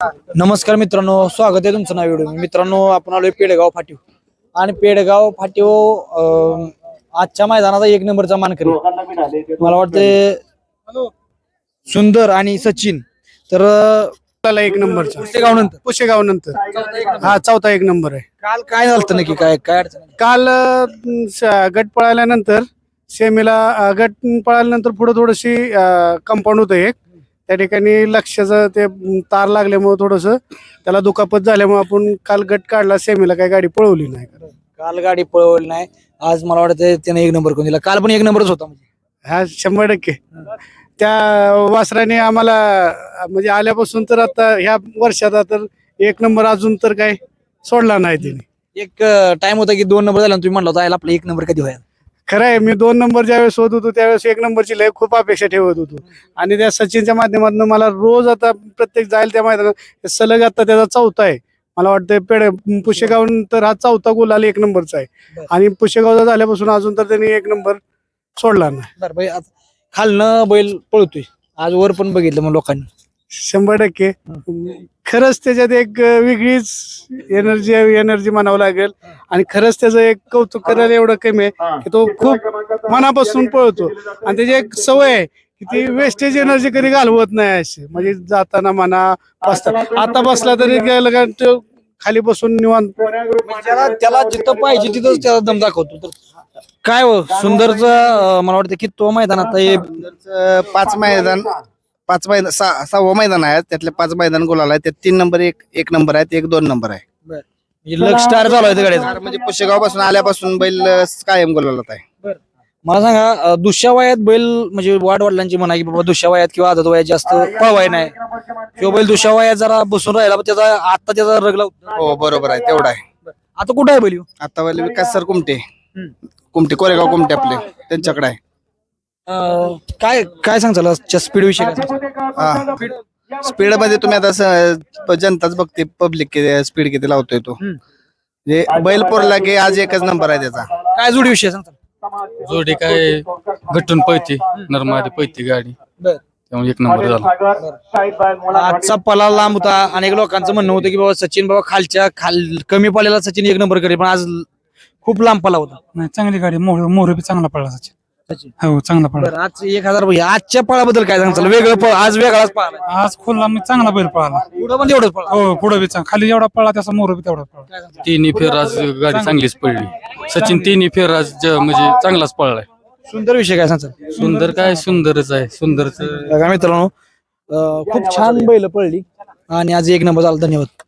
नमस्कार मित्रांनो स्वागत आहे तुमचं नाव व्हिडिओ मित्रांनो आपण आलोय पेडगाव फाटीव. आणि पेडगाव फाटीव अं, आजच्या मैदानाचा एक नंबरचा मानकरी. मला वाटते सुंदर आणि सचिन. तर एक नंबरचा. पुसेगाव नंतर. पुशेगाव नंतर. हा चौथा एक नंबर आहे. काल काय झालं नक्की? काय काय अडचण आली? काल अं, स- गट पळाल्यानंतर सेमीला अं, गट पळाल्यानंतर पुढे थोडीशी कंपाऊंड होतं एक. त्या ठिकाणी लक्षाचं ते तार लागल्यामुळे थोडस त्याला दुखापत झाल्यामुळे आपण काल गट काढला सेमीला काही गाडी पळवली नाही. काल गाडी पळवली नाही. आज मला वाटतं त्याने एक नंबर करून दिला. काल पण एक नंबरच होता म्हणजे. हा शंभर टक्के. त्या वासराने आम्हाला म्हणजे आल्यापासून तर आता ह्या वर्षात तर एक नंबर अजून तर काय सोडला नाही तिने एक टाइम होता की दोन नंबर झाला आणि तुम्ही म्हणला होता याला आपला एक नंबर कधी व्हायला खरं आहे मी दोन नंबर ज्यावेळेस होत होतो त्यावेळेस एक नंबरची लय खूप अपेक्षा ठेवत होतो. आणि त्या सचिनच्या माध्यमातून मला रोज आता प्रत्येक जाईल त्या मैदानात सलग आता त्याचा चौथा आहे. मला वाटतं पेड पुशेगाव तर हा चौथा गोल आला एक नंबरचा आहे. आणि पुशेगावचा झाल्यापासून अजून तर त्यांनी एक नंबर सोडला नाही. बरं भाई आता खालनं बैल पळतोय. आज वर पण बघितलं मग लोकांनी. शंभर टक्के. खरंच त्याच्यात एक वेगळीच एनर्जी एनर्जी म्हणावं लागेल. आणि खरंच त्याचं एक कौतुक करायला एवढं कमी आहे की तो खूप मनापासून पळतो. आणि त्याची एक सवय आहे की ती वेस्टेज एनर्जी कधी घालवत नाही अशी. म्हणजे जाताना म्हणा बसता आता बसला तरी तो खाली बसून निवांत. त्याला त्याला जिथं पाहिजे तिथंच त्याला दम दाखवतो. तर काय हो सुंदरच मला वाटतं की तो हे सुंदरचं पाच मैदान. पाच मैदान सहा सहावं मैदान आहे त्यातले पाच मैदान गोलाला आहे त्यात तीन नंबर एक एक नंबर आहेत एक दोन नंबर आहे. लक स्टार चालू आहे म्हणजे पुशेगावपासून आल्यापासून बैल अं, कायम गोलाला आहे. मला सांगा अं, दुसऱ्या वयात बैल म्हणजे वाढ वडिलांची म्हणा की बाबा दुसऱ्या वयात किंवा आदत वयात जास्त पळवाय नाही. किंवा बैल दुसऱ्या वयात जरा बसून राहिला पण त्याचा आता त्याचा रगला हो बरोबर आहे तेवढा आहे. आता कुठं आहे बैल? ह्यो? आता बैल विकास सर कुमटे. कुमटे कोरेगाव कुमटे आपले त्यांच्याकडे आहे. अं, काय काय सांगताल? स्पीड विषयी काय? हा. स्पीडमध्ये तुम्ही आता स- जनताच बघते पब्लिक स्पीड किती लावतोय तो. हम्म. म्हणजे बैल पोरला की आज एकच नंबर आहे त्याचा. काय जोडी विषय सांगताल? जोडी काय गटून पळते नरमादी पळते गाडी. बर. त्यामुळे एक नंबर झाला. आजचा पला लांब होता. अनेक लोकांचं म्हणणं होतं की बाबा सचिन बाबा खालच्या खाल कमी पल्याला सचिन एक नंबर करेल पण आज खूल लांब पला होता. नाही चांगली गाडी मोर मोर बी चांगला पडला सचिन. हो चांगला बरं आज एक हजार रुपये. आजच्या पळाबद्दल काय सांगताल वेगळं पळ आज वेगळाच पळाला आज खोलला मी चांगला बैल पळाला. पुढं पण तेवढंच पळा. हो पुढे बी चांगला खाली जेवढा पळला त्याचा मोर बी तेवढा पळला. तिन्ही फेर आज गाडी चांगलीच पडली. सचिन तिन्ही फेर आज ज- म्हणजे चांगलाच पळलाय. सुंदर विषय काय सांगताल सुंदर काय? सुंदरच आहे. सुंदरच बघा मित्रांनो अं, खूप छान बैल पळली. आणि आज एक नंबर झाला धन्यवाद.